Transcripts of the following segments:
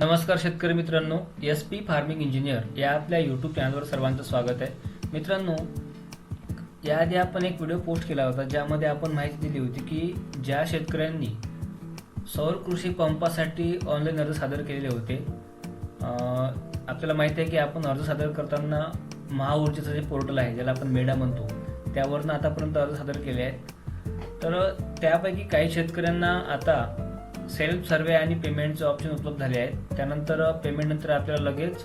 नमस्कार शेतकरी मित्रांनो एस पी फार्मिंग इंजिनियर या आपल्या यूट्यूब चॅनलवर सर्वांचं स्वागत आहे. मित्रांनो याआधी आपण एक व्हिडिओ पोस्ट केला होता ज्यामध्ये आपण माहिती दिली होती की ज्या शेतकऱ्यांनी सौर कृषी पंपासाठी ऑनलाईन अर्ज सादर केलेले होते आपल्याला माहिती आहे की आपण अर्ज सादर करताना महाऊर्जेचं जे पोर्टल आहे ज्याला आपण मेडा म्हणतो त्यावरनं आतापर्यंत अर्ज सादर केले आहेत. तर त्यापैकी काही शेतकऱ्यांना आता सेल्फ सर्वे आणि पेमेंटचे ऑप्शन उपलब्ध झाले आहेत. त्यानंतर पेमेंटनंतर आपल्याला लगेच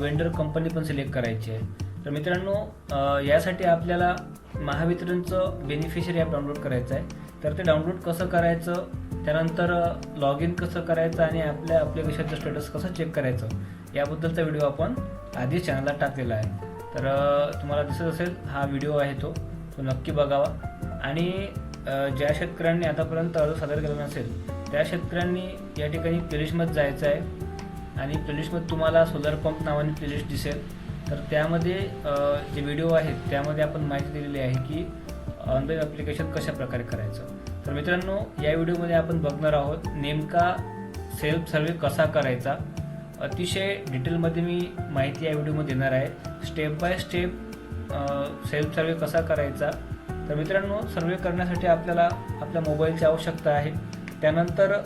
वेंडर कंपनी पण सिलेक्ट करायची आहे. तर मित्रांनो यासाठी आपल्याला महावितरणचं बेनिफिशरी ॲप डाउनलोड करायचं आहे. तर ते डाउनलोड कसं करायचं? त्यानंतर लॉग इन कसं करायचं? आणि आपल्या ॲप्लिकेशनचं स्टेटस कसं चेक करायचं? याबद्दलचा व्हिडिओ आपण आधीच चॅनलला टाकलेला आहे. तर तुम्हाला दिसत असेल हा व्हिडिओ आहे तो. तो नक्की बघावा. आणि ज्या शेतकऱ्यांनी आतापर्यंत अर्ज सादर केला नसेल त्या शेतकऱ्यांनी या ठिकाणी प्लेलिस्टमध्ये जायचं आहे. आणि प्लेलिस्टमध्ये तुम्हाला सोलर पंप नावाने प्लेलिस्ट दिसेल. तर त्यामध्ये जे व्हिडिओ आहेत त्यामध्ये आपण माहिती दिलेली आहे की ऑनलाईन ॲप्लिकेशन कशाप्रकारे करायचं. तर मित्रांनो या व्हिडिओमध्ये आपण बघणार आहोत नेमका सेल्फ सर्वे कसा करायचा. अतिशय डिटेलमध्ये मी माहिती या व्हिडिओमध्ये देणार आहे. Step by step self survey कसा करायचा. तर मित्रांनो सर्वे करण्यासाठी आपल्याला आपल्या मोबाईलची आवश्यकता आहे. त्यानंतर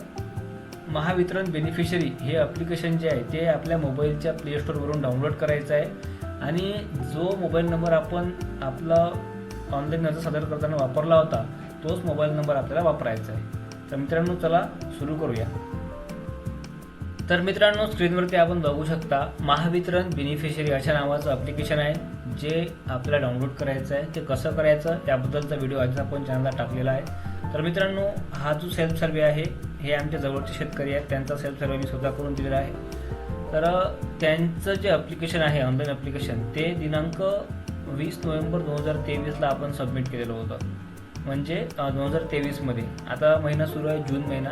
महावितरण बेनिफिशरी हे ॲप्लिकेशन जे आहे ते आपल्या मोबाईलच्या प्लेस्टोरवरून डाउनलोड करायचं आहे. आणि जो मोबाईल नंबर आपण आपला ऑनलाईन अर्ज सादर करताना वापरला होता तोच मोबाईल नंबर आपल्याला वापरायचा आहे. तर मित्रांनो चला सुरू करूया. तर मित्रांनो स्क्रीनवरती आपण बघू शकता महावितरण बेनिफिशरी अशा नावाचं ॲप्लिकेशन आहे जे आपल्याला डाउनलोड करायचं आहे. ते कसं करायचं? त्याबद्दलचा व्हिडिओ आज आपण चॅनलला टाकलेला आहे. तर मित्रांनो हा जो सेल्फ सर्वे आहे हे आमच्या जवळचे शेतकरी आहेत. त्यांचा सेल्फ सर्वे मी स्वतः करून दिलेला आहे. तर त्यांचं जे ॲप्लिकेशन आहे ऑनलाईन ॲप्लिकेशन ते दिनांक वीस नोव्हेंबर दोन हजार तेवीसला आपण सबमिट केलेलं होतं. म्हणजे दोन हजार तेवीसमध्ये आता महिना सुरू आहे जून महिना.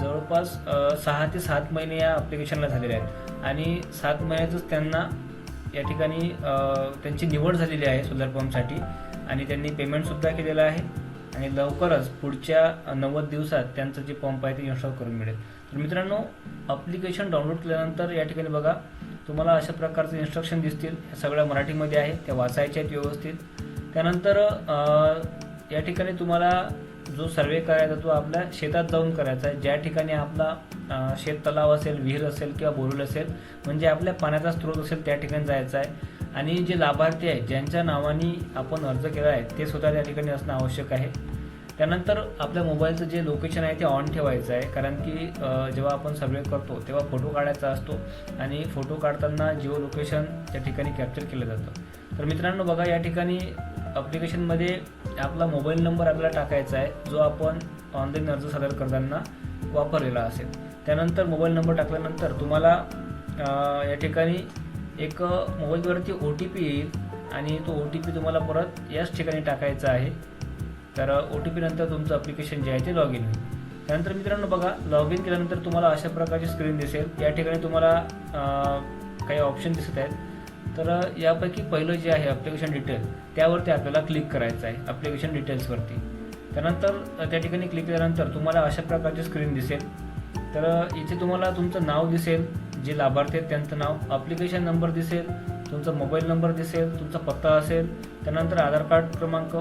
जवळपास सहा ते सात महिने या ॲप्लिकेशनला झालेले आहेत. आणि सात महिन्यातच त्यांना या ठिकाणी त्यांची निवड झालेली आहे सोलर पंपसाठी आणि त्यांनी पेमेंटसुद्धा केलेलं आहे. आणि लवकरच पुढच्या नव्वद दिवसात त्यांचं जे पंप आहे ते इन्स्टॉल करून मिळेल. तर मित्रांनो अप्लिकेशन डाउनलोड केल्यानंतर या ठिकाणी बघा तुम्हाला अशा प्रकारचे इन्स्ट्रक्शन दिसतील. ह्या सगळ्या मराठीमध्ये आहे त्या वाचायच्या आहेत व्यवस्थित. त्यानंतर या ठिकाणी तुम्हाला जो सर्वे करायचा तो आपल्या शेतात जाऊन करायचा आहे. ज्या ठिकाणी आपला शेत तलाव असेल विहीर असेल किंवा बोरवेल असेल म्हणजे आपल्या पाण्याचा स्रोत असेल त्या ठिकाणी जायचं आहे. आणि जे लाभार्थी आहेत ज्यांच्या नावाने आपण अर्ज केला आहे ते स्वतः त्या ठिकाणी असणं आवश्यक आहे. त्यानंतर आपल्या मोबाईलचं जे लोकेशन आहे ते ऑन ठेवायचं आहे. कारण की जेव्हा आपण सर्वे करतो तेव्हा फोटो काढायचा असतो आणि फोटो काढताना जिओ लोकेशन त्या ठिकाणी कॅप्चर केलं जातं. तर मित्रांनो बघा या ठिकाणी ॲप्लिकेशनमध्ये आपला मोबाईल नंबर आपल्याला टाकायचा आहे जो आपण ऑनलाईन अर्ज सादर करताना वापरलेला असेल. त्यानंतर मोबाईल नंबर टाकल्यानंतर तुम्हाला या ठिकाणी एक मोबाईलवरती ओ टी पी येईल आणि तो ओ टी पी तुम्हाला परत याच ठिकाणी टाकायचा आहे. तर ओ टी पी नंतर तुमचं अप्लिकेशन जे आहे ते लॉग इन होईल. त्यानंतर मित्रांनो बघा लॉग इन केल्यानंतर तुम्हाला अशा प्रकारची स्क्रीन दिसेल. या ठिकाणी तुम्हाला काही ऑप्शन दिसत आहेत. तर यापैकी पहिलं जे आहे अप्लिकेशन डिटेल त्यावरती आपल्याला क्लिक करायचं आहे अप्लिकेशन डिटेल्सवरती त्यानंतर त्या ठिकाणी क्लिक केल्यानंतर तुम्हाला अशा प्रकारची स्क्रीन दिसेल. तर इथे तुम्हाला तुमचं नाव दिसेल. जे लाभार्थी आहेत त्यांचं नाव ॲप्लिकेशन नंबर दिसेल तुमचा मोबाईल नंबर दिसेल तुमचा पत्ता असेल त्यानंतर आधार कार्ड क्रमांक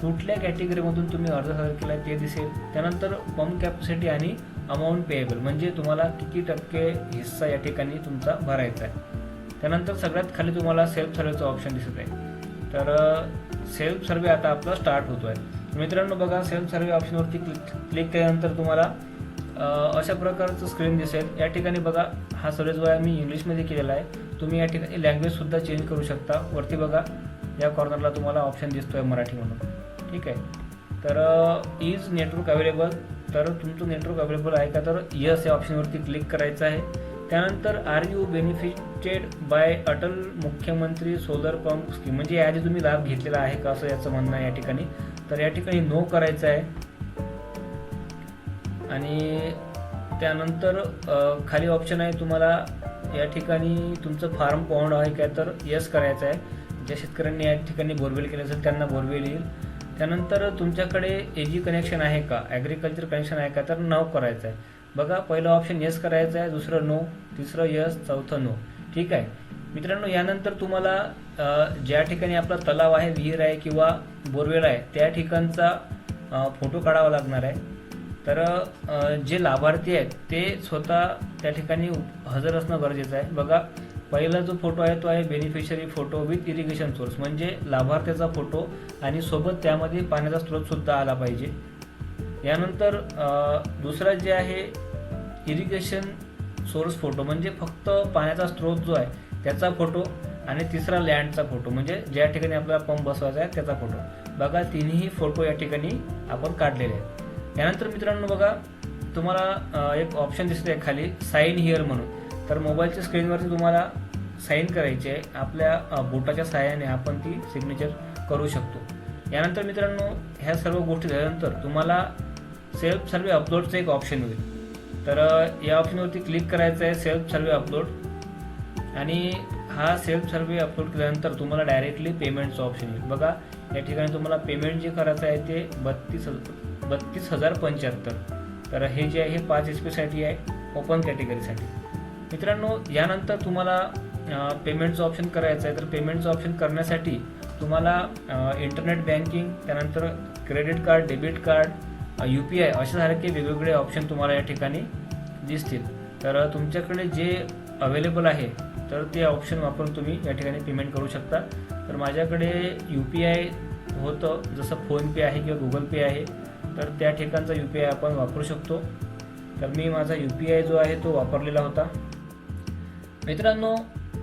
कुठल्या कॅटेगरीमधून तुम्ही अर्ज सादर केला आहे ते दिसेल त्यानंतर पंप कॅपॅसिटी आणि अमाऊंट पेएबल म्हणजे तुम्हाला किती टक्के हिस्सा या ठिकाणी तुमचा भरायचा आहे. त्यानंतर सगळ्यात खाली तुम्हाला सेल्फ सर्वेचं ऑप्शन दिसत आहे. तर सेल्फ सर्वे आता आपला स्टार्ट होतो आहे मित्रांनो बघा सेल्फ सर्वे ऑप्शनवरती क्लिक क्लिक केल्यानंतर तुम्हाला अशा प्रकारचं स्क्रीन दिसेल. या ठिकाणी बघा हा सर्वच वया मी इंग्लिशमध्ये केलेला आहे. तुम्ही या ठिकाणी लँग्वेजसुद्धा चेंज करू शकता. वरती बघा या कॉर्नरला तुम्हाला ऑप्शन दिसतो आहे मराठी म्हणून. ठीक आहे? तर इज नेटवर्क अवेलेबल तर तुमचं नेटवर्क अवेलेबल आहे का? तर यस या ऑप्शनवरती क्लिक करायचं आहे. त्यानंतर are you benefited by Atal Mukhyamantri solar pump scheme म्हणजे याआधी तुम्ही लाभ घेतलेला आहे का? असं याचं म्हणणं आहे या ठिकाणी. तर या ठिकाणी नो करायचं आहे. आणि त्यानंतर खाली ऑप्शन आहे तुम्हाला या ठिकाणी तुमचं फार्म पॉन्ड आहे काय तर यस करायचं आहे. ज्या शेतकऱ्यांनी या ठिकाणी बोरवेल केले असेल त्यांना बोरवेल येईल. त्यानंतर तुमच्याकडे एजी कनेक्शन आहे का? ॲग्रिकल्चर कनेक्शन आहे का? तर नाव करायचं आहे. बघा पहिलं ऑप्शन येस करायचं आहे दुसरं नो तिसरं यस चौथं नो ठीक आहे? मित्रांनो यानंतर तुम्हाला ज्या ठिकाणी आपला तलाव आहे विहीर आहे किंवा बोरवेल आहे त्या ठिकाणचा फोटो काढावा लागणार आहे. तर जे लाभार्थी आहेत ते स्वतः त्या ठिकाणी हजर असणं गरजेचं आहे. बघा पहिला जो फोटो आहे तो आहे beneficiary photo with irrigation source म्हणजे लाभार्थ्याचा फोटो आणि सोबत त्यामध्ये पाण्याचा स्रोतसुद्धा आला पाहिजे. यानंतर दुसरा जे आहे इरिगेशन सोर्स फोटो म्हणजे फक्त पाण्याचा स्रोत जो आहे त्याचा फोटो आणि तिसरा लँडचा फोटो म्हणजे ज्या ठिकाणी आपल्याला पंप बसवायचा आहे त्याचा फोटो बघा तिन्ही फोटो या ठिकाणी आपण काढलेले आहेत. यानंतर मित्रांनो बघा तुम्हाला एक ऑप्शन दिसत आहे खाली साईन हिअर म्हणून. तर मोबाईलच्या स्क्रीनवरती तुम्हाला साईन करायची आहे. आपल्या बोटाच्या सहाय्याने आपण ती सिग्नेचर करू शकतो. यानंतर मित्रांनो ह्या सर्व गोष्टी झाल्यानंतर तुम्हाला सेल्फ सर्वे अपलोडचं एक ऑप्शन होईल. तर या ऑप्शनवरती क्लिक करायचं आहे सेल्फ सर्वे अपलोड आणि हा सेल्फ सर्वे अपलोड केल्यानंतर तुम्हाला डायरेक्टली पेमेंटचं ऑप्शन येईल. बघा या ठिकाणी तुम्हाला पेमेंट जे करायचं आहे ते बत्तीस बत्तीस हजार पंच्याहत्तर. तर हे जे आहे हे पाच एच पीसाठी आहे ओपन कॅटेगरीसाठी मित्रांनो यानंतर तुम्हाला पेमेंटचं ऑप्शन करायचं आहे. तर पेमेंटचं ऑप्शन करण्यासाठी तुम्हाला इंटरनेट बँकिंग त्यानंतर credit card debit card U P I अशासारखे वेगवेगळे ऑप्शन तुम्हाला या ठिकाणी दिसतील. तर तुमच्याकडे जे अवेलेबल आहे तर ते ऑप्शन वापरून तुम्ही या ठिकाणी पेमेंट करू शकता. तर माझ्याकडे यू पी आय होतं जसं फोनपे आहे किंवा गुगल पे आहे. तर त्या ठिकाणचा यू पी आय आपण वापरू शकतो. तर मी माझा यू पी आय जो आहे तो वापरलेला होता. मित्रांनो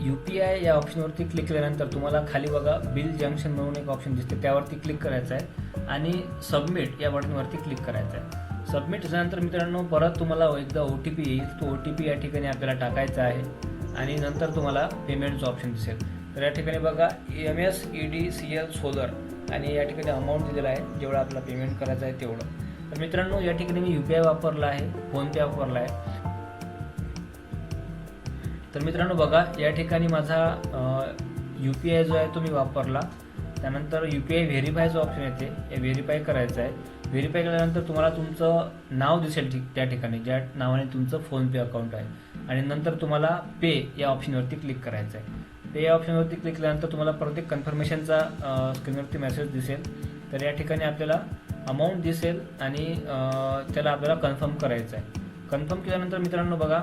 यू पी आय या ऑप्शनवरती क्लिक केल्यानंतर तुम्हाला खाली बघा बिल जंक्शन म्हणून एक ऑप्शन दिसते. त्यावरती क्लिक करायचं आहे आणि सबमिट या बटनवरती क्लिक करायचं आहे. सबमिट झाल्यानंतर मित्रांनो परत तुम्हाला एकदा ओ टी पी येईल. तो ओ टी पी या ठिकाणी आपल्याला टाकायचा आहे आणि नंतर तुम्हाला पेमेंटचं ऑप्शन दिसेल. तर या ठिकाणी बघा M S E D C L solar आणि या ठिकाणी अमाऊंट दिलेला आहे जेवढं आपला पेमेंट करायचं आहे तेवढं. तर मित्रांनो या ठिकाणी मी यू पी आय वापरला आहे फोनपे वापरला आहे. तर मित्रांनो बघा या ठिकाणी माझा यू पी आय जो आहे तो मी वापरला. त्यानंतर यू पी आय व्हेरीफायचं ऑप्शन येते. हे व्हेरीफाय करायचं आहे. व्हेरीफाय केल्यानंतर तुम्हाला तुमचं नाव दिसेल ठीक त्या ठिकाणी ज्या नावाने तुमचं फोनपे अकाउंट आहे. आणि नंतर तुम्हाला पे या ऑप्शनवरती क्लिक करायचं आहे. पे या ऑप्शनवरती क्लिक केल्यानंतर तुम्हाला परत एक कन्फर्मेशनचा स्क्रीनवरती मेसेज दिसेल. तर या ठिकाणी आपल्याला अमाऊंट दिसेल आणि त्याला आपल्याला कन्फर्म करायचं आहे. कन्फर्म केल्यानंतर मित्रांनो बघा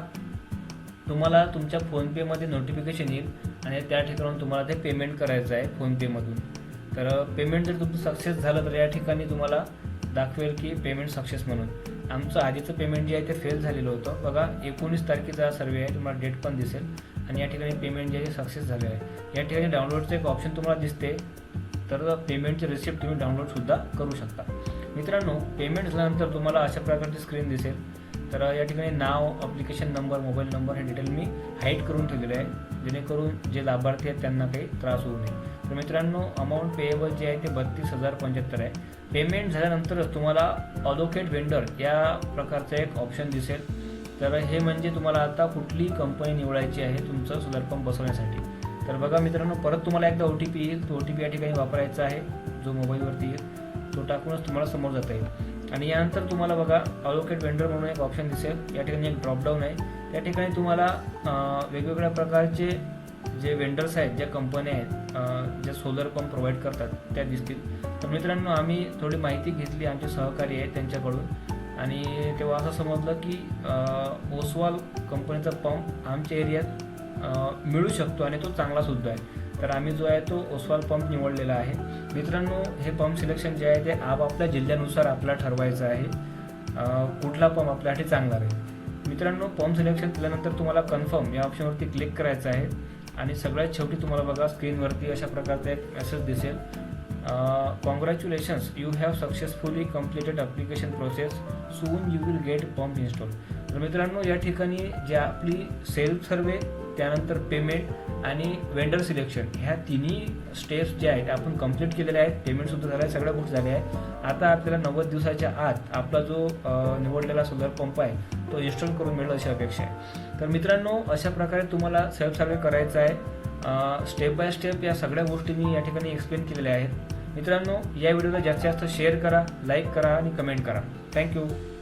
तुम्हाला तुमच्या फोनपेमध्ये नोटिफिकेशन येईल आणि त्या ठिकाणून तुम्हाला ते पेमेंट करायचं आहे फोनपेमधून तर पेमेंट जर तुमचं सक्सेस झालं तर या ठिकाणी तुम्हाला दाखवेल की पेमेंट सक्सेस म्हणून. आमचं आधीचं पेमेंट जे आहे ते फेल झालेलं होतं. बघा एकोणीस तारखेचा सर्वे आहे. तुम्हाला डेट पण दिसेल. आणि या ठिकाणी पेमेंट जे आहे सक्सेस झाले आहे. या ठिकाणी डाउनलोडचं एक ऑप्शन तुम्हाला दिसते. तर पेमेंटची रिसिप्ट तुम्ही डाउनलोडसुद्धा करू शकता. मित्रांनो पेमेंट झाल्यानंतर तुम्हाला अशा प्रकारची स्क्रीन दिसेल. तर या ठिकाणी नाव अप्लिकेशन नंबर मोबाईल नंबर हे डिटेल मी हाईट करून ठेवलेले आहे. जेणेकरून जे लाभार्थी आहेत त्यांना काही त्रास होऊ नये. तर मित्रांनो अमाऊंट पेएबल जे आहे ते बत्तीस हजार पंच्याहत्तर आहे. पेमेंट झाल्यानंतरच तुम्हाला अलोकेट वेंडर या प्रकारचं एक ऑप्शन दिसेल. तर हे म्हणजे तुम्हाला आता कुठली कंपनी निवडायची आहे तुमचं सोलर पंप बसवण्यासाठी. तर बघा मित्रांनो परत तुम्हाला एकदा ओ टी पी येईल. तो ओ टी पी या ठिकाणी वापरायचा आहे. जो मोबाईलवरती येईल तो टाकूनच तुम्हाला समोर जाता येईल. आणि यानंतर तुम्हाला बघा अलोकेट वेंडर म्हणून एक ऑप्शन दिसेल. या ठिकाणी एक ड्रॉपडाऊन आहे. त्या ठिकाणी तुम्हाला वेगवेगळ्या प्रकारचे जे वेंडर्स आहेत ज्या कंपन्या आहेत ज्या सोलर पंप प्रोव्हाइड करतात त्या दिसतील. तर मित्रांनो आम्ही थोडी माहिती घेतली. आमचे सहकारी आहेत त्यांच्याकडून. आणि तेव्हा असं समजलं की ओसवाल कंपनीचा पंप आमच्या एरियात मिळू शकतो आणि तो चांगला सुद्धा आहे. तर आम्ही जो आहे तो ओसवाल पंप निवडलेला आहे. मित्रांनो हे पंप सिलेक्शन जे आहे ते आपापल्या जिल्ह्यानुसार आपल्याला ठरवायचं आहे. कुठला पंप आपल्यासाठी चांगला राहील. मित्रांनो पंप सिलेक्शन केल्यानंतर तुम्हाला कन्फर्म या ऑप्शनवरती क्लिक करायचं आहे. आणि सगळ्यात शेवटी तुम्हाला बघा स्क्रीनवरती अशा प्रकारचा एक मेसेज दिसेल. Congratulations you have successfully completed application process soon you will get pump install तर मित्रांनो या ठिकाणी जे आपली सेल्फ सर्वे त्यानंतर पेमेंट आणि वेंडर सिलेक्शन ह्या तिन्ही स्टेप्स ज्या आहेत आपण कंप्लीट केलेल्या आहेत. पेमेंटसुद्धा झालं आहे सगळ्या गोष्टी झाल्या आहेत. आता आपल्याला नव्वद दिवसाच्या आत आपला जो uh, निवडलेला सोलर पंप आहे तो इन्स्टॉल करून मिळेल अशी अपेक्षा आहे. तर मित्रांनो अशा प्रकारे तुम्हाला सेल्फ सर्वे करायचा आहे. स्टेप बाय स्टेप या सगळ्या गोष्टी मी या ठिकाणी एक्सप्लेन केलेल्या आहेत. मित्रांनो या व्हिडिओला जास्तीत जास्त शेअर करा लाईक करा आणि कमेंट करा. थँक्यू